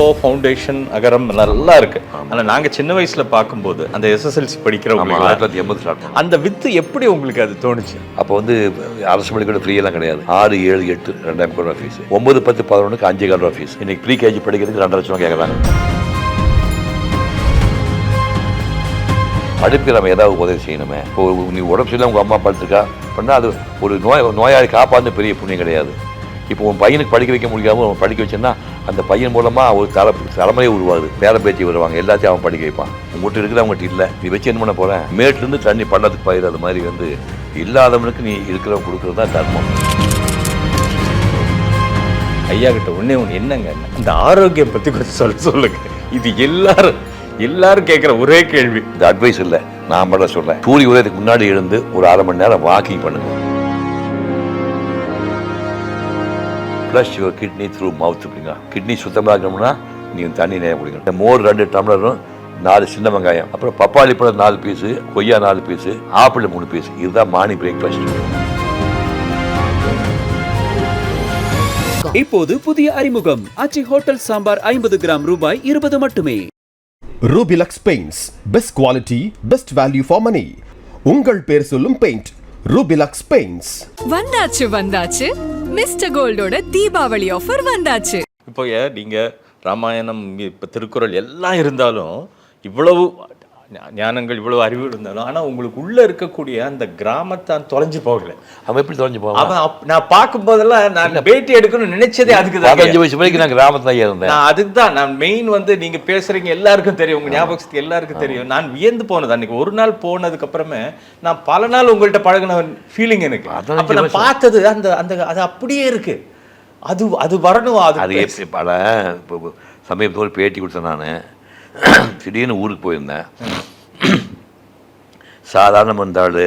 இப்போ ஃபவுண்டேஷன் அகரம் நல்லா இருக்கு. ஆனா நாங்க சின்ன வயசுல பார்க்கும்போது அந்த எஸ்எஸ்எல்சி படிக்கிறவங்க அந்த வித்து எப்படி உங்களுக்கு அது தோணுச்சு? அப்போ வந்து அரசு பள்ளிக்கூட ஃப்ரீயெல்லாம் கிடையாது. ஆறு ஏழு எட்டு ரெண்டாயிரம் ரூபா ஃபீஸ் ஒன்பது பத்து பதினொன்றுக்கு அஞ்சு கால் ரூபா ஃபீஸ் இன்னைக்கு ப்ரீ கேஜி படிக்கிறதுக்கு ரெண்டரை லட்சம் கேட்குறாங்க. படிப்புக்கு நம்ம ஏதாவது உதவி செய்யணுமே. இப்போ நீ உடம்பு சரியில்லை உங்கள் அம்மா படுத்துருக்கா பண்ணால் அது ஒரு நோய் நோயாளி காப்பாந்து பெரிய புண்ணியம் கிடையாது. இப்போ உன் பையனுக்கு படிக்க வைக்க முடியாமல் அவன் படிக்க வச்சேன்னா அந்த பையன் மூலமாக ஒரு தலை தலைமுறையே உருவாகுது. பேர பேத்தி வருவாங்க எல்லாத்தையும் அவன் படிக்க வைப்பான். உங்கள்கிட்ட இருக்கிற அவங்ககிட்ட இல்லை. நீ வச்சு என்ன பண்ண போகிறேன் மேட்லேருந்து தண்ணி பள்ளத்துக்கு பயிர் அது மாதிரி வந்து இல்லாதவனுக்கு நீ இருக்கிறவன் கொடுக்குறது தான் தர்மம். ஐயா கிட்ட ஒண்ணே ஒண்ணு என்னங்க அந்த ஆரோக்கியம் பத்தி கொஞ்சம் சொல்ல சொல்லுங்க. இது எல்லாரும் எல்லாரும் கேட்குற ஒரே கேள்வி. இந்த அட்வைஸ் இல்லை. நான் மட்டும் சொல்கிறேன் சூரிய உதயத்துக்கு முன்னாடி எழுந்து ஒரு அரை மணி நேரம் வாக்கிங் பண்ணுங்க. Flush your kidney through mouth அப்படிங்க கிட்னி சுத்தமாக இருக்கணும்னா நீங்கள் தண்ணி நிறைய குடிக்கணும். இந்த மோர் ரெண்டு டம்ளரும் நாலு சின்ன வெங்காயம் அப்புறம் பப்பாளி பழம் நாலு பீஸு கொய்யா நாலு பீஸு ஆப்பிள் மூணு பீஸ் இதுதான் மார்னிங் பிரேக்ஃபாஸ்ட் இப்போது புதிய அறிமுகம். ஆச்சி ஹோட்டல் சாம்பார் ஐம்பது கிராம் ரூபாய் இருபது மட்டுமே. Rubilux paints best quality best value for money உங்கள் பேர் சொல்லும் பெயிண்ட் ரூபிலக்ஸ் பெயிண்ட்ஸ் வந்தாச்சு வந்தாச்சு. மிஸ்டர் கோல்டோட தீபாவளி ஆஃபர் வந்தாச்சு. இப்போ ஏன் நீங்க ராமாயணம் இப்போ திருக்குறள் எல்லாம் இருந்தாலும் இவ்வளவு ஞானங்கள் இவ்வளவு அறிவு இருந்தாலும் ஆனா உங்களுக்கு உள்ள இருக்கக்கூடிய அந்த கிராமத்தான் தொலைஞ்சு போகல. அவன் எப்படி தொலைஞ்சு போவான்? அவன் நான் பார்க்கும் போதெல்லாம் நான் பேட்டி எடுக்கணும்னு நினைச்சதே அதுக்கு பதினஞ்சு வயசு வரைக்கும் நான் கிராமத்துல தான் இருந்தேன். நான் அதுக்கு தான் நான் மெயின் வந்து நீங்க பேசுறீங்க எல்லாருக்கும் தெரியும் உங்க ஞாபகத்துக்கு எல்லாருக்கும் தெரியும். நான் வியந்து போனது அன்னைக்கு ஒரு நாள் போனதுக்கு அப்புறமே நான் பல நாள் உங்கள்ட்ட பழகின ஃபீலிங் எனக்கு. அப்ப நான். பார்த்தது அந்த அந்த அது அப்படியே இருக்கு. அது அது வரணும் அது அது பல ஒரு பேட்டி கொடுத்தேன் நான். திடீர்னு ஊருக்கு போயிருந்தேன். சாதாரண வந்தாள்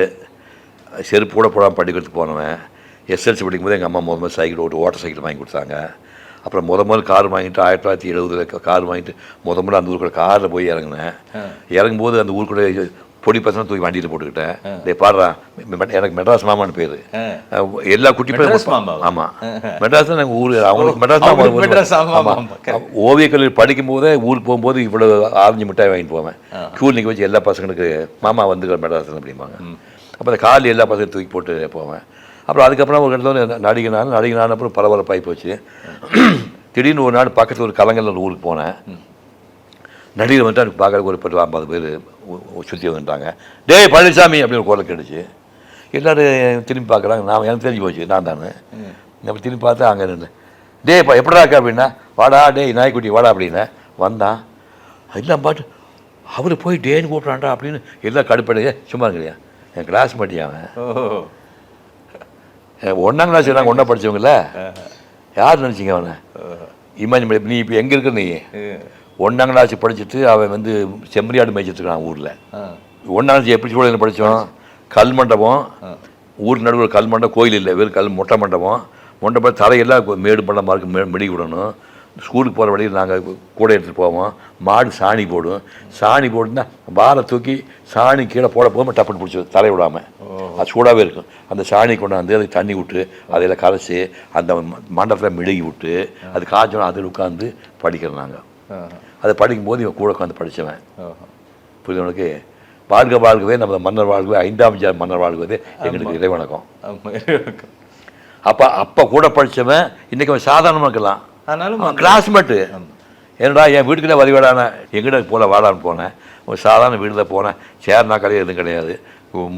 செருப்பு கூட போடாமல் படிக்கிறதுக்கு போனவன் எஸ்எல்சி படிக்கும்போது எங்கள் அம்மா முத முதல்ல சைக்கிள் ஓட்டு ஓட்டர் சைக்கிள் வாங்கி கொடுத்தாங்க. அப்புறம் முத முதல் கார் வாங்கிட்டு ஆயிரத்தி தொள்ளாயிரத்தி எழுபதுல கார் வாங்கிட்டு முத முதல்ல அந்த ஊருக்குள்ள காரில் போய் இறங்கினேன். இறங்கும்போது அந்த ஊருக்குள்ள பொடி பசங்க தூக்கி வண்டியில் போட்டுக்கிட்டேன். டேய் பாடுறா எனக்கு மெட்ராஸ் மாமான்னு பேர். எல்லா குட்டி மாமாவா? ஆமாம் மெட்ராஸ் தான் எங்கள் ஊர் அவங்களுக்கு மெட்ராஸ் தான் ஆமா. ஓவிய கல்லூரி படிக்கும் போதே ஊருக்கு போகும்போது இவ்வளவு ஆரஞ்சு மிட்டாய் வாங்கிட்டு போவேன். கியூ நிற்க வச்சு எல்லா பசங்களுக்கு மாமா வந்து மெட்ராஸ் அப்படிம்பாங்க. அப்போ அந்த கால் எல்லா பசங்களும் தூக்கி போட்டு போவேன். அப்புறம் அதுக்கப்புறம் ஒரு இடத்துல நடிகனான நடிகனான அப்புறம் பரபரப்பாகி போச்சு. திடீர்னு ஒரு நாள் பக்கத்தில் ஒரு கலங்கல்ல ஊருக்கு போனேன். நடிகர் வந்துட்டு எனக்கு பார்க்குறதுக்கு ஒரு பத்து ஐம்பது பேர் சுற்றி வந்துட்டாங்க. டேய் பழனிசாமி அப்படின்னு ஒரு குரல் கேட்டுச்சு. எல்லாரும் திரும்பி பார்க்குறாங்க நான் எனக்கு தெரிஞ்சு போச்சு. நான் தானே. நம்ம திரும்பி பார்த்தா அங்கே நின்று டேய் பா எப்படா இருக்கா அப்படின்னா வாடா டேய் நாய்க்குட்டி வாடா அப்படின்னா வந்தான். இல்லை பாட்டு அவர் போய் டேன்னு கூப்பிட்றான்டா அப்படின்னு எல்லாம் கடுப்படையே சும்மா இருங்கய்யா என் கிளாஸ் மாட்டி அவன். ஒண்ணாம் கிளாஸ் நாங்கள் ஒன்றா படித்தவங்கள யார் நினச்சிங்க அவனை? இமேஜின் நீ இப்போ எங்கே இருக்க நீ? ஒன்றாம் கிளாஸ் படிச்சுட்டு அவன் வந்து செம்மறியாடு மேய்ச்சிட்டு இருக்கான் ஊரில். ஒன்றாம் கிளாஸ் எப்படி சூழலில் படித்தோம் கல் மண்டபம். ஊர் நடுவில் கல் மண்டபம் கோயில் இல்லை வெறும் கல் மொட்டை மண்டபம். மண்டபம் தரையெல்லாம் கொ- மேடு பள்ளமாக இருக்கு மெ மெடி விடணும். ஸ்கூலுக்கு போகிற வழியில் நாங்கள் கூட எடுத்துகிட்டு போவோம். மாடு சாணி போடும். சாணி போட்டுனா வாரை தூக்கி சாணி கீழே போட போகாமல் டப்புன்னு பிடிச்சி தலை விடாமல் அது சூடாகவே இருக்கும். அந்த சாணி கொண்டாந்து அதுக்கு தண்ணி விட்டு அதில் கரைச்சி அந்த மண்டபத்தில் மெழுகி விட்டு அது காய்ச்சணும் அதில் உட்காந்து படிக்கிறோம் நாங்கள் அதை படிக்கும்போது இவன் கூட உட்காந்து படித்தவன் புரியுது உனக்கு? வாழ்க வாழ்கவே நம்ம மன்னர் வாழ்கவே ஐந்தாம் ஜார் மன்னர் வாழ்கவே எங்களுக்கு இறைவணக்கம். அப்போ அப்போ கூட படித்தவன் இன்றைக்கி அவன் சாதாரணமாக இருக்கலாம். ஆனாலும் கிளாஸ்மேட்டு என்னடா என் வீட்டுக்குள்ளே வரிவாடான எங்கிட்ட போல வாடான்னு போனேன். ஒரு சாதாரண வீட்டில் போனேன். சேர்னா கடையில் எதுவும் கிடையாது.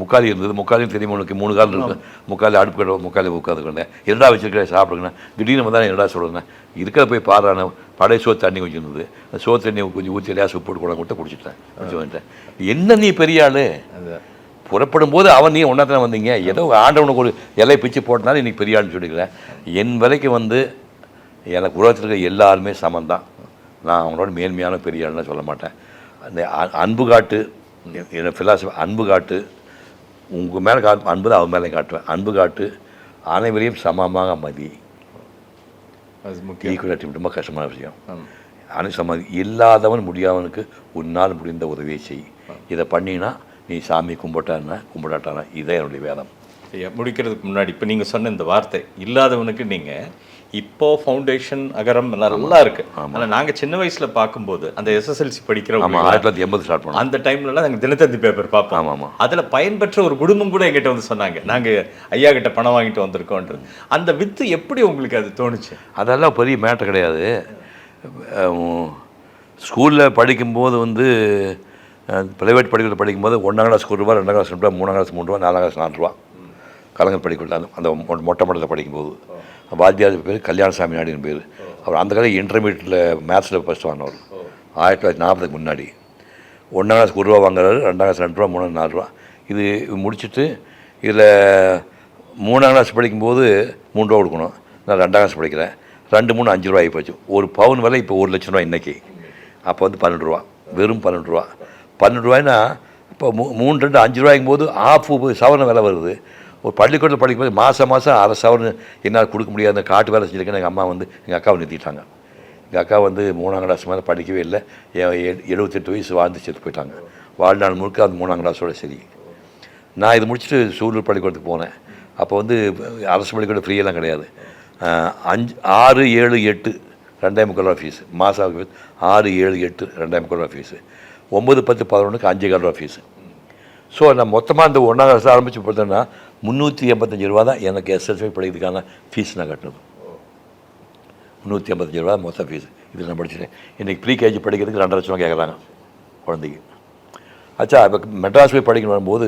முக்காலி இருந்தது. முக்காலியும் தெரியும் உனக்கு? மூணு கால் இருக்கு. முக்காலி அடுப்பு கடை முக்காலி உட்காந்துக்கிட்டேன் என்னடா வச்சிருக்கிறேன் சாப்பிடுங்கண்ணா. திடீர்னு வந்தால் என்னடா சொல்கிறேன் இருக்கிற போய் பாடுறானே. பழைய சோறு தண்ணி கொஞ்சம் இருந்தது அந்த சோறு தண்ணி கொஞ்சம் ஊற்றி உப்பு போட்டு கூட கொடுத்து குடிச்சிட்டேன். வந்துட்டேன். என்ன நீ பெரிய ஆளு? புறப்படும் போது அவன் நீ ஒன்றா வந்தீங்க? ஏதோ ஆண்டவனுக்கு ஒரு இலை பிச்சு போட்டனால இன்னைக்கு பெரிய ஆள்னு சொல்லிக்கிறேன். என் வரைக்கும் வந்து எனக்கு உலகத்தில் இருக்க எல்லாருமே சமந்தான் நான் அவங்களோட மேன்மையான பெரிய ஆள்னு சொல்ல மாட்டேன். அந்த அன்பு காட்டு என்ன ஃபிலாசபி அன்பு காட்டு உங்கள் மேலே கா அன்பு தான் அவன் மேலே காட்டுவேன். அன்பு காட்டு அனைவரையும் சமமாக மதி. அது முக்கியம். ஈக்குவலாட்டி ரொம்ப கஷ்டமான விஷயம். அனை சம இல்லாதவன் முடியாதவனுக்கு உன்னால் முடிந்த உதவியை செய். இதை பண்ணினா நீ சாமி கும்பிட்டான்னா கும்பிடாட்டானா இதே என்னுடைய வேதம். முடிக்கிறதுக்கு முன்னாடி இப்போ நீங்கள் சொன்ன இந்த வார்த்தை இல்லாதவனுக்கு நீங்கள் இப்போ ஃபவுண்டேஷன் அகரம் நல்லா இருக்கு. ஆனா நாங்க சின்ன வயசுல பார்க்கும்போது அந்த எஸ்எஸ்எல்சி ஆமாம் படிக்கிறவங்க ஆயிரத்தி தொள்ளாயிரத்தி எண்பது ஸ்டார்ட் பண்ணோம். அந்த டைம்லலாம் நாங்கள் தினத்தந்தி பேப்பர் பார்ப்போம். ஆமா, ஆமா. அதுல பயன்பெற்ற ஒரு குடும்பம் கூட எங்கிட்ட வந்து சொன்னாங்க. நாங்க ஐயா கிட்ட பணம் வாங்கிட்டு வந்திருக்கோன்றது. அந்த வித்து எப்படி உங்களுக்கு அது தோணுச்சு? அதெல்லாம் பெரிய மேட்டர் கிடையாது. ஸ்கூலில் படிக்கும்போது வந்து ப்ரைவேட் படிக்கிறது படிக்கும்போது ஒன்றாம் கிளாஸ் ஒரு ரூபா ரெண்டாம் கிளாஸ் ரெண்டு ரூபா மூணாம் கிளாஸ் மூணு ரூபா நாலாம் கிளாஸ் நாலு ரூபா. கலைஞர் படிக்கல அந்த மொட்டை மட்டத்தில் படிக்கும்போது. வாத்தியார் பேர் கல்யாணசாமி நாடின்னு பேர். அவர் அந்த காலம் இன்டர்மீடியட்டில் மேத்ஸில் ஃபஸ்ட் வாங்கினவர் ஆயிரத்தி தொள்ளாயிரத்தி நாற்பதுக்கு முன்னாடி. ஒன்றாம் கிளாஸ் ஒரு ரூபா வாங்குறாரு ரெண்டாம் கிளாஸ் ரெண்டு ரூபா மூணு நாலு ரூபா. இது முடிச்சுட்டு இதில் மூணாம் கிளாஸ் படிக்கும்போது மூணு ரூபா கொடுக்கணும். நான் ரெண்டாம் கிளாஸ் படிக்கிறேன். ரெண்டு மூணு அஞ்சு ரூபா ஆகிப்போச்சு ஒரு பவுன் விலை இப்போ ஒரு லட்சம் ரூபா இன்றைக்கி அப்போ வந்து பன்னெண்டு ரூபா. வெறும் பன்னெண்டு ரூபா. பன்னெண்டு ரூபாய்னா இப்போ மூ மூணு ரெண்டு அஞ்சு ரூபாய்க்கும் போது ஆஃப் சவரன் விலை வருது. ஒரு பள்ளிக்கூடத்தில் படிக்கும்போது மாதம் மாதம் அரை என்னால் கொடுக்க முடியாத. காட்டு வேலை செஞ்சுருக்கேன் எங்கள் அம்மா வந்து எங்கள் அக்காவை நிறுத்திட்டாங்க. எங்கள் அக்கா வந்து மூணாம் கிளாஸ் மேலே படிக்கவே இல்லை. எ- எழுபத்தெட்டு வயசு வாழ்ந்து செத்து போயிட்டாங்க. வாழ்நாள் முழுக்க அந்த மூணாம் கிளாஸோட சரி. நான் இது முடிச்சுட்டு சூலூர் பள்ளிக்கூடத்துக்கு போனேன். அப்போ வந்து அரசு பள்ளிக்கூடம் ஃப்ரீயெல்லாம் கிடையாது. அஞ்சு ஆறு ஏழு எட்டு ரெண்டாயிரம் முக்கால் ரூபா ஃபீஸு மாதம் ஆறு ஏழு எட்டு ரெண்டாயிரம் முக்கால் ரூபா ஃபீஸு ஒம்பது பத்து பதினொன்றுக்கு அஞ்சு கால் ரூபா ஃபீஸு ஸோ நான் மொத்தமாக இந்த ஒன்றாம் கிளாஸ் ஆரம்பித்து பார்த்தோன்னா முந்நூற்றி எண்பத்தஞ்சு ரூபா தான் எனக்கு எஸ்எஸ்ஐ படிக்கிறதுக்கான ஃபீஸ் நான் கட்டணும் முந்நூற்றி ஐம்பத்தஞ்சு ரூபா மொத்த ஃபீஸ் இதில் நான் படிச்சிட்டேன். இன்றைக்கி ப்ரீ கேஜி படிக்கிறதுக்கு ரெண்டரை லட்சம் கேட்குறாங்க குழந்தைக்கு. ஆச்சா இப்போ மெட்ராஸ் போய் படிக்கணும் வரும்போது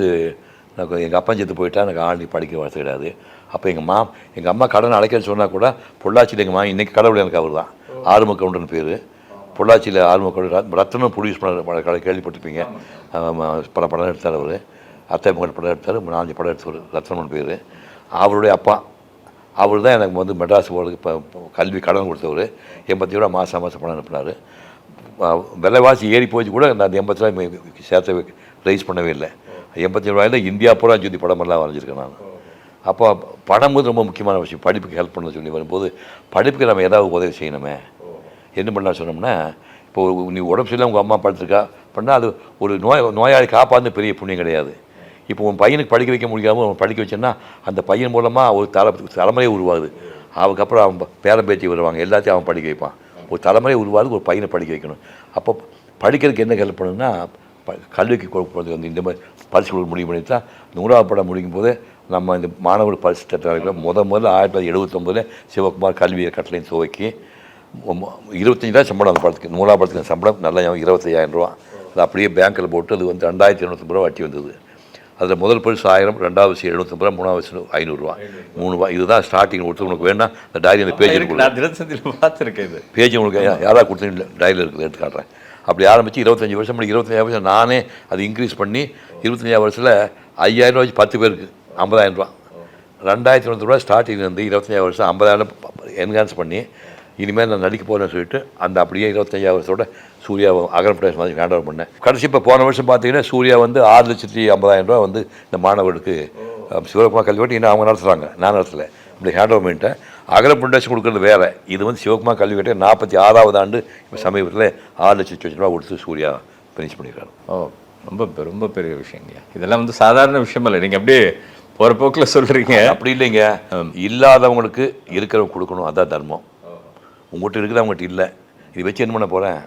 எனக்கு எங்கள் அப்பா செத்து போயிட்டா எனக்கு ஆண்டி படிக்க வசதி கிடையாது. அப்போ எங்கள் மா எங்கள் அம்மா கடன் அழைக்கன்னு சொன்னால் கூட பொள்ளாச்சியில் எங்கள் மா இன்றைக்கி கடவுள் எனக்கு அவர் தான். ஆறுமுக கவுண்டர்னு பேர். பொள்ளாச்சியில் ஆறுமுக கவுண்டர் ரத்னம் ப்ரொடியூஸ் பண்ண கேள்விப்பட்டிருப்பீங்க. பல படம் எடுத்தார் அவர். அத்தை மகன் படம் எடுத்தார் நாலஞ்சு படம் எடுத்தவர் ரத்னமன் பேர். அவருடைய அப்பா அவர் தான் எனக்கு வந்து மெட்ராஸ் போகிறதுக்கு இப்போ கல்வி கடன் கொடுத்தவர். எண்பத்தி ரூபா மாதம் மாதம் பணம் அனுப்பினார். விலைவாசி ஏறி போச்சு கூட நான் அந்த எண்பத்தி ரூபாய் சேர்த்து ரைஸ் பண்ணவே இல்லை. எண்பத்தி ரூபாயில் இந்தியா பூரா ஜோதி படமெல்லாம் வரைஞ்சிருக்கேன் நான். அப்போ படம் வந்து ரொம்ப முக்கியமான விஷயம். படிப்புக்கு ஹெல்ப் பண்ண சொல்லி வரும்போது படிப்புக்கு நம்ம ஏதாவது உதவி செய்யணுமே. என்ன பண்ண சொன்னோம்னா இப்போ நீ உடம்பு சரியில்லை உங்கள் அம்மா படுத்துருக்கா? பண்ணால் அது ஒரு நோய் நோயாளி காப்பாந்து பெரிய புண்ணியம் கிடையாது. இப்போ உன் பையனுக்கு படிக்க வைக்க முடியாமல் அவன் படிக்க வச்சேன்னா அந்த பையன் மூலமாக ஒரு தலை தலைமுறையே உருவாகுது. அதுக்கப்புறம் அவன் பேரம் பேச்சு வருவாங்க. எல்லாத்தையும் அவன் படிக்க வைப்பான். ஒரு தலைமுறை உருவாகுது ஒரு பையனை படிக்க வைக்கணும். அப்போ படிக்கிறதுக்கு என்ன ஹெல்ப் பண்ணணும்னா ப- கல்விக்கு கொடுப்பது வந்து இந்த மாதிரி பரிசு கொடுக்க முடிவு பண்ணி தான் நூறாவது படம் முடிக்கும் போது நம்ம இந்த மாணவர் பரிசு திட்டம் முத முதல்ல ஆயிரத்தி தொள்ளாயிரத்தி எழுபத்தொம்பதில் சிவகுமார் கல்வியை கட்டளையும் துவக்கி இருபத்தஞ்சாயிரம் தான் சம்பளம் அந்த படத்துக்கு நூறாவது படத்துக்கு சம்பளம் நல்லா இருபத்தையாயிரம் ரூபா அது அப்படியே பேங்க்கில் போட்டு அது வந்து ரெண்டாயிரத்தி இரநூத்தம்பது ரூபா வட்டி வந்தது. அதில் முதல் பரிசு ஆயிரம் ரெண்டாவது வருஷம் எழுநூத்தம்பது ரூபா மூணாவது வருஷம் ஐநூறுரூவா. மூணு ரூபா. இதுதான் ஸ்டார்டிங் கொடுத்து உனக்கு வேணா அந்த டைரி அந்த பேஜ் இருக்கு, நான் தினத்தந்தியில் பார்த்துருக்கேன் இது. பேஜ் உங்களுக்கு யாராவது கொடுத்து டைரியில் இருக்குது எடுத்து காட்டுறேன். அப்படி ஆரம்பித்து இருபத்தஞ்சி வருஷம் முடி இருபத்தஞ்சாயிரம் வருஷம் நானே அது இன்க்ரீஸ் பண்ணி இருபத்தஞ்சாயிரம் வருஷத்தில் ஐயாயிரம் ரூபாய்க்கு பத்து பேருக்கு ஐம்பதாயிரம் ரூபா. ரெண்டாயிரத்தி தொண்ணூறு ரூபா ஸ்டார்டிங் வந்து இருபத்தஞ்சாயிரம் வருஷம் ஐம்பதாயிரம் என்ஹான்ஸ் பண்ணி இனிமேல் நான் நடிக்க போகிறேன்னு சொல்லிட்டு அந்த அப்படியே இருபத்தஞ்சாயிரம் வருஷத்தோட சூர்யா அகரம் பிரதேஷ் மாதிரி ஹேண்ட் ஓவர் பண்ணேன். கடைசி இப்போ போன வருஷம் பார்த்தீங்கன்னா சூர்யா வந்து ஆறு லட்சத்தி ஐம்பதாயிரம் ரூபா வந்து இந்த மாணவர்களுக்கு சிவகுமார் கல்வி கட்டி இன்னும் அவங்க நடத்துகிறாங்க நான் நடத்தலை. இப்படி ஹேண்ட் ஓவர் பண்ணிட்டேன். அகரம் ஃபவுண்டேஷன் கொடுக்குறது வேறு. இது வந்து சிவகுமார் கல்வி கட்டி நாற்பத்தி ஆறாவது ஆண்டு இப்போ சமீபத்தில் ஆறு லட்சத்தி லட்சம் ரூபா கொடுத்து சூர்யா ஃபினிஷ் பண்ணியிருக்காரு ஓ ரொம்ப ரொம்ப பெரிய விஷயங்க. இதெல்லாம் வந்து சாதாரண விஷயம் இல்லை. நீங்கள் அப்படியே போகிற போக்கில் சொல்கிறீங்க அப்படி இல்லைங்க. இல்லாதவங்களுக்கு இருக்கிறவங்க கொடுக்கணும். அதான் தர்மம். உங்கள்கிட்ட இருக்குது அவங்ககிட்ட இல்லை. இது வச்சு என்ன பண்ண போகிறேன்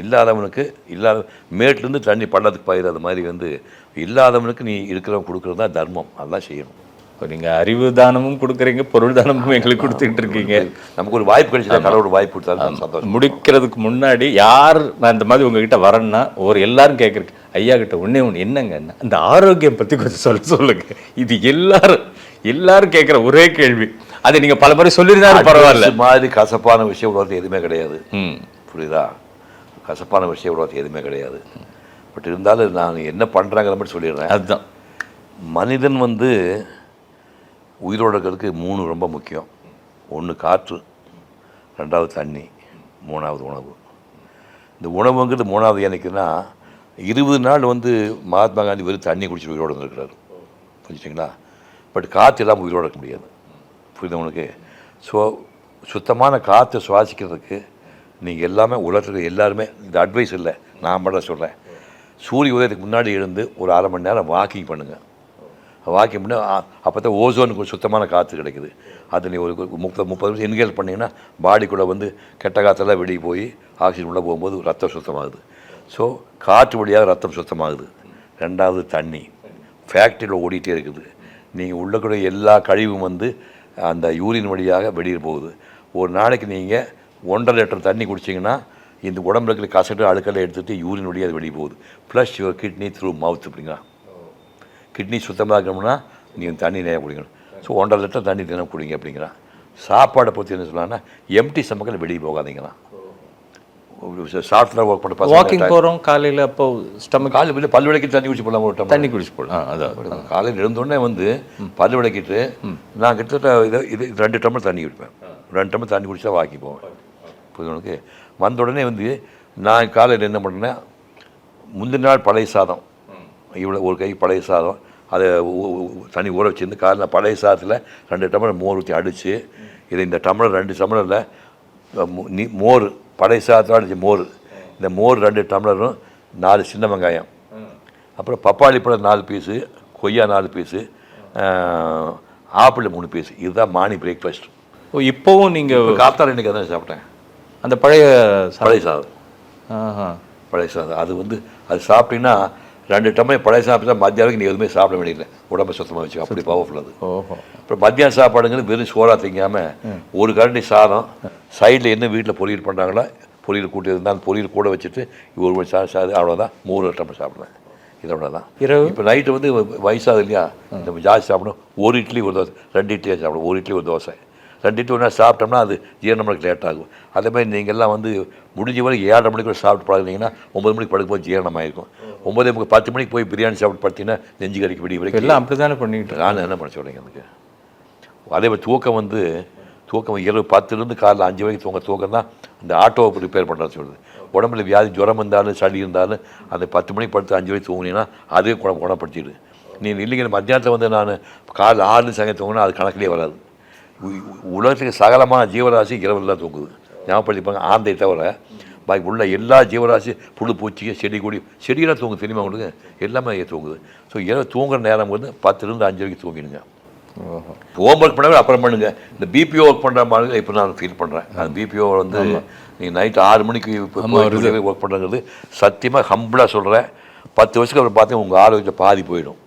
இல்லாதவனுக்கு இல்லாத மேட்லேருந்து தண்ணி பள்ளத்துக்கு பாயிறது மாதிரி வந்து இல்லாதவனுக்கு நீ இருக்கிறவங்க கொடுக்குறது தான் தர்மம். அதெல்லாம் செய்யணும். இப்போ நீங்கள் அறிவு தானமும் கொடுக்குறீங்க பொருள் தானமும் எங்களுக்கு கொடுத்துக்கிட்டு இருக்கீங்க. நமக்கு ஒரு வாய்ப்பு கிடைச்சா கடவுள் வாய்ப்பு கொடுத்தாலும் சந்தோஷம். முடிக்கிறதுக்கு முன்னாடி யார் நான் இந்த மாதிரி உங்ககிட்ட வரேன்னா ஒரு எல்லாரும் கேட்குறேன் ஐயா கிட்ட ஒண்ணே ஒன்று என்னங்க அந்த ஆரோக்கியம் பற்றி கொஞ்சம் சொல்ல சொல்லுங்க. இது எல்லாரும் எல்லாரும் கேட்குற ஒரே கேள்வி. அதை நீங்கள் பல முறை சொல்லியிருந்தாலும் பரவாயில்ல. மாதிரி கசப்பான விஷயம் உலகத்தில் எதுவுமே கிடையாது. ம். புரியுதா? கசப்பான விஷயம் உலகத்தில் எதுவுமே கிடையாது. பட் இருந்தாலும் நான் என்ன பண்ணுறாங்கிற மட்டும் சொல்லிடுறேன். அதுதான். மனிதன் வந்து உயிரோட இருக்கிறதுக்கு மூணு ரொம்ப முக்கியம். ஒன்று காற்று ரெண்டாவது தண்ணி மூணாவது உணவு. இந்த உணவுங்கிறது மூணாவது எனக்குன்னா இருபது நாள் வந்து மகாத்மா காந்தி வெறும் தண்ணி குடிச்சு உயிரோடு இருந்திருக்கிறாரு. புரிஞ்சுட்டிங்களா? பட் காற்று இல்லாமல் உயிரோட இருக்க முடியாது. புரியுது உனக்கு ஸோ சுத்தமான காற்றை சுவாசிக்கிறதுக்கு நீங்கள் எல்லாமே உலகத்தில் எல்லாருமே இந்த அட்வைஸ் இல்லை. நான் மட்டும் சொல்கிறேன் சூரிய உதயத்துக்கு முன்னாடி எழுந்து ஒரு அரை மணி நேரம் வாக்கிங் பண்ணுங்கள் வாக்கிங் பண்ணி அப்போ தான் ஓசோனுக்கு சுத்தமான காற்று கிடைக்குது. அது நீ ஒரு முப்பது முப்பது நிமிஷம் இன்ஹேல் பண்ணிங்கன்னா பாடிக்குள்ளே வந்து கெட்ட காற்றெல்லாம் வெளியே போய் ஆக்சிஜன் உள்ளே போகும்போது ரத்தம் சுத்தமாகுது. ஸோ காற்று வழியாக ரத்தம் சுத்தமாகுது. ரெண்டாவது தண்ணி. ஃபேக்ட்ரியில் ஓடிட்டே இருக்குது. நீங்கள் உள்ளக்கூடிய எல்லா கழிவும் வந்து அந்த யூரின் வழியாக வெளியே போகுது. ஒரு நாளைக்கு நீங்கள் ஒன்றரை லிட்டர் தண்ணி குடிச்சிங்கன்னா இந்த உடம்புல இருக்கிற கசட்டு அழுக்கெல்லாம் எடுத்துகிட்டு யூரின் வழியாக அது வெளியே போகுது. Flush your kidney through mouth அப்படிங்களா? கிட்னி சுத்தமாக இருக்கணும்னா நீங்கள் தண்ணி நிறையா குடிக்கணும். ஸோ ஒன்றரை லிட்டர் தண்ணி தினம் குடிங்க அப்படிங்கிறான் சாப்பாடை பற்றி என்ன சொல்லலாம்னா எம்டி சமக்கில் வெளியே போகாதீங்களாம். சாஃப்ட்வேர் ஒர்க் பண்ண வாக்கிங் போகிறோம் காலையில் அப்போ ஸ்டமக் காலையில் வெளியே பல் விளக்கி தண்ணி குடிச்சு போடலாம் ஒரு. தண்ணி குடிச்சு போடலாம் ஆ, அதான். காலையில் எழுந்தோடனே வந்து பல் விளக்கிட்டு நான் கிட்டத்தட்ட இது இது ரெண்டு டம்ளர் தண்ணி குடிப்பேன். ரெண்டு டம்ளர் தண்ணி குடிச்சா வாக்கி போவேன். புரியுது உனக்கு வந்த உடனே வந்து நான் காலையில் என்ன பண்ணேன்னா முந்தின நாள் பழைய சாதம். இவ்வளோ ஒரு கை பழைய சாதம். அதை தண்ணி ஊற வச்சிருந்து காலையில் பழைய சாதத்தில் ரெண்டு டம்ளர் மோர் ஊற்றி அடித்து இதை இந்த டம்ளர் ரெண்டு டம்ளரில் மோர் பழைய சாதத்தில் அடித்த மோர். இந்த மோர் ரெண்டு டம்ளரும் நாலு சின்ன வெங்காயம். அப்புறம் பப்பாளி பழம் நாலு பீஸு கொய்யா நாலு பீஸு ஆப்பிள் மூணு பீஸ் இதுதான் மார்னிங் பிரேக்ஃபாஸ்ட் ஓ இப்போவும் நீங்கள் காத்தால இன்னைக்கு அதான் சாப்பிட்டேன். அந்த பழைய பழைய சாதம். பழைய சாதம். அது வந்து அது சாப்பிட்டீங்கன்னா ரெண்டு டம்ளர் பழைய சாப்பிட்டா மத்தியானம் நீ எதுவுமே சாப்பிட வேண்டியதில்லை. உடம்பை சுத்தமாக வச்சு அப்படி பவர்ஃபுல் அது. அப்புறம் மத்தியானம் சாப்பாடுங்கிறது வெறும் சோறாக திங்காமல் ஒரு கரண்டி சாதம் சைடில் என்ன வீட்டில் பொரியல் பண்ணுறாங்களோ பொரியல் கூட்டி இருந்தால் பொரியல் கூட வச்சுட்டு ஒரு மணி சா சாது அவ்வளோதான் மூணு டம்ளர் சாப்பிடுவேன். இதோட தான். இரவு? இப்போ நைட்டு வந்து வயசாகுது இல்லையா? நம்ம ஜாஸ்தி சாப்பிடணும். ஒரு இட்லி ஒரு தோசை. ரெண்டு இட்லியாக சாப்பிடும் ஒரு இட்லி ஒரு தோசை. ரெண்டு இட்லி ஒன்றா சாப்பிட்டோம்னா அது ஜீரணம் லேட் ஆகும். அதே மாதிரி நீங்கள்லாம் வந்து முடிஞ்ச வரை ஏழரை மணிக்கு சாப்பிட்டு பழகுனீங்கன்னா ஒம்பது மணிக்கு படுக்கும்போது ஜீரணம் ஆயிருக்கும் ஒம்பது மணிக்கு பத்து மணிக்கு போய் பிரியாணி சாப்பிட்டு படுத்தீங்கன்னா நெஞ்சு கறிக்கு விடிய வரைக்கும் எல்லாம் அப்படி தானே பண்ணிக்கிட்டு. நான் என்ன பண்ண சொல்கிறேங்க எனக்கு அதே மாதிரி தூக்கம் வந்து தூக்கம் இரவு பத்துலேருந்து காலைல அஞ்சு வரைக்கும் தூங்க தூக்கம் தான் இந்த ஆட்டோவை ரிப்பேர் பண்ணுறது சொல்லுது உடம்புல வியாதி ஜுரம் இருந்தாலும் சளி இருந்தாலும் அந்த பத்து மணிக்கு படுத்து அஞ்சு வரைக்கும் தூங்குனீங்கன்னா அதுவே குணப்படுத்திடுது நீ இல்லைங்க மத்தியானத்தில் வந்து நான் காலைல ஆறு சங்கம் தூங்கினா அது கணக்கிலே வராது. உலகத்துக்கு சகலமான ஜீவராசி இரவில் தான் தூங்குது ஞாபகப்படுத்திப்பாங்க ஆந்தை தவிர பாக்கி உள்ள எல்லா ஜீவராசி புழு பூச்சி செடி கொடி செடியெல்லாம் தூங்கு தெரியுமா உங்களுக்கு எல்லாமே தூங்குது. ஸோ இரவு தூங்குற நேரம் வந்து பத்துலேருந்து அஞ்சு வரைக்கும் தூங்கிடுங்க. ஹோம் ஒர்க் பண்ணவே அப்புறம் பண்ணுங்க. இந்த பிபிஓ ஒர்க் பண்ணுற மாதிரி இப்போ நான் ஃபீல் பண்ணுறேன் அந்த பிபிஓ வந்து நீங்கள் நைட் ஆறு மணிக்கு ஒர்க் பண்ணுறது சத்தியமாக ஹம்பிளாக சொல்கிறேன் பத்து வருஷத்துக்கு அப்புறம் பார்த்தீங்கன்னா உங்கள் ஆரோக்கியத்தில் பாதி போயிடும்.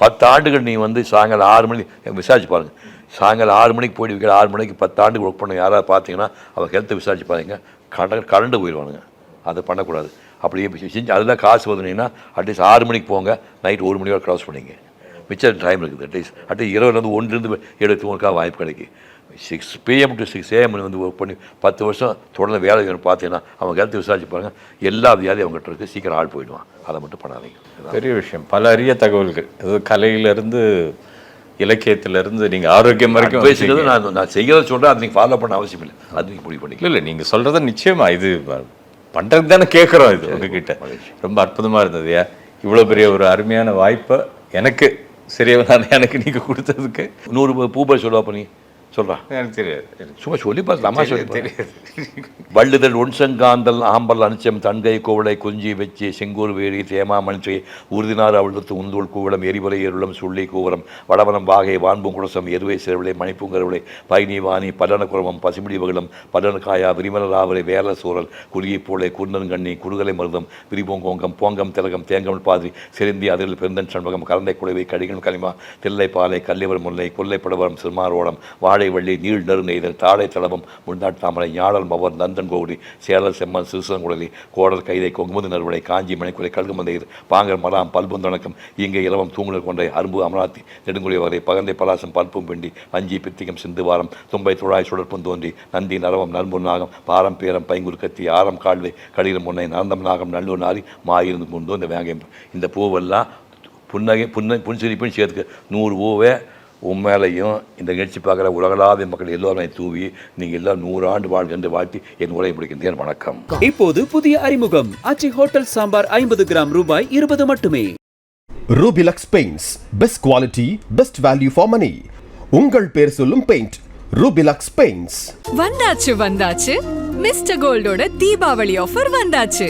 பத்து ஆண்டுகள் நீ வந்து சாயங்காலம் ஆறு மணி விசாரிச்சு பாருங்க. சாயங்காலம் ஆறு மணிக்கு போயிட்டு வைக்கிற ஆறு மணிக்கு பத்தாண்டுக்கு ஒர்க் பண்ண யாராவது பார்த்தீங்கன்னா அவன் ஹெல்த்தை விசாரிச்சு பாருங்க கரண்ட் கரண்டு போயிடுவானுங்க அதை பண்ணக்கூடாது. அப்படியே செஞ்சு அதில் காசு வந்துனீங்கன்னா அட்லீஸ்ட் ஆறு மணிக்கு போங்க. நைட் ஒரு மணி வரை க்ராஸ் பண்ணிங்க. மிச்சம் டைம் இருக்குது. அட்லீஸ்ட் அட்லீஸ்ட் இரவுலேருந்து ஒன்றுலேருந்து ஏழு தூங்கக்கா வாய்ப்பு கிடைக்கும் six PM to six AM வந்து ஒர்க் பண்ணி பத்து வருஷம் தொடர்ந்து வேலை பார்த்தீங்கன்னா அவங்க ஹெல்த் விசாரிச்சு பாருங்கள் எல்லா வியாதியும் அவங்ககிட்ட இருக்குது சீக்கிரம் ஆள் போயிடுவான். அதை மட்டும் பண்ணாதீங்க. பெரிய விஷயம். பல அரிய தகவல்கள். அது கலையிலேருந்து இலக்கியத்திலிருந்து நீங்க ஆரோக்கியம் வரைக்கும் பேசுகிறது நான் நான் செய்கிறத சொல்கிறேன் அது நீங்கள் ஃபாலோ பண்ண அவசியம் இல்லை. அது நீங்கள் முடிவு பண்ணிக்கலாம் இல்லை இல்லை நீங்கள் சொல்கிறத நிச்சயமா இது பண்ணுறது தானே கேட்குறோம் இது உங்ககிட்ட. ரொம்ப அற்புதமாக இருந்தது ஏன் இவ்வளோ பெரிய ஒரு அருமையான வாய்ப்பை எனக்கு சரியவனான எனக்கு நீங்கள் கொடுத்ததுக்கு. நூறு பூபர் சொல்லுவா பண்ணி சொல்கிறா எனக்கு தெரியாது சும்மா சொல்லி அம்மா சொல்லி. தெரியாது. வள்ளுதல் ஒன்சங்காந்தல் ஆம்பல் அனிச்சம் தன்கை கோவளை குஞ்சி வெச்சி செங்கூர் வேரி தேமா மணிச்சை உறுதினார் அவிழ்த்து உந்தூள் கூவளம் எரிவலை எருளம் சுள்ளி கூவரம் வடவனம் வாகை வான்பூங்குடசம் எருவை சிறுவிலை மணிப்பூங்கருவிலை பைனி வாணி பல்லன குரமம் பசுமிடி வகலம் பல்லன காயா விரிமல ராவரை வேல சூரல் குருகி போலை குன்னன்கண்ணி குடுகலை மருதம் விரிபோங்கோங்கம் போங்கம் திலகம் தேங்கமல் பாதிரி செருந்தி அதில் பெருந்தன் சண்பகம் கலந்தை குழைவை கடிகன் களிமா தில்லை பாலை கல்லிவர் முல்லை கொல்லை படவரம் சிறுமாரோடம் வாழை வள்ளி நீள் நெருநெய்தல் தாழை தளபம் முன்னாட் தாமரை ஞாழல் மவர் நந்தன் கோடி சேலல் செம்மன் சிறுசங்குழலி கோடல் கைதை கொங்குமுது நறுவடை காஞ்சி மணிக்குலை கழுகுமந்தை பாங்கர் மலாம் பல்புந்தணக்கம் இங்கே இலவம் தூங்குதல் கொண்டை அரும்பு அமராத்தி நெடுங்குழி வரை பகந்தை பலாசம் பல்பும் பிண்டி வஞ்சி பித்திகம் சிந்துவாரம் தும்பை துழாய் சுடற்பும் தோன்றி நந்தி நரவம் நண்பு நாகம் பாரம் பேரம் பைங்குறு ஆரம் கால்வை கடிதம் முன்னை நந்தம் நாகம் நல்லூர் நாரி மாயிருந்து முந்தோ இந்த வேங்கை இந்த பூவெல்லாம் புன்னகை புன்ன புன்சிரிப்புன்னு சேர்த்து நூறு பூவை உன் மேலையும் இந்த நிகழ்ச்சி பார்க்குற உலகளாவிய மக்கள் எல்லோரும் தூவி நீங்கள் எல்லாம் நூறு ஆண்டு வாழ்க என்று வாழ்த்தி என் உரை முடிக்கின்றேன். வணக்கம். இப்போது புதிய அறிமுகம். ஆச்சி ஹோட்டல் சாம்பார் ஐம்பது கிராம் ரூபாய் இருபது மட்டுமே. Rubilux paints best quality best value for money உங்கள் பேர் சொல்லும் பெயிண்ட் ரூபிலக்ஸ் பெயிண்ட்ஸ் வந்தாச்சு வந்தாச்சு. மிஸ்டர் கோல்டோட தீபாவளி ஆஃபர் வந்தாச்சு.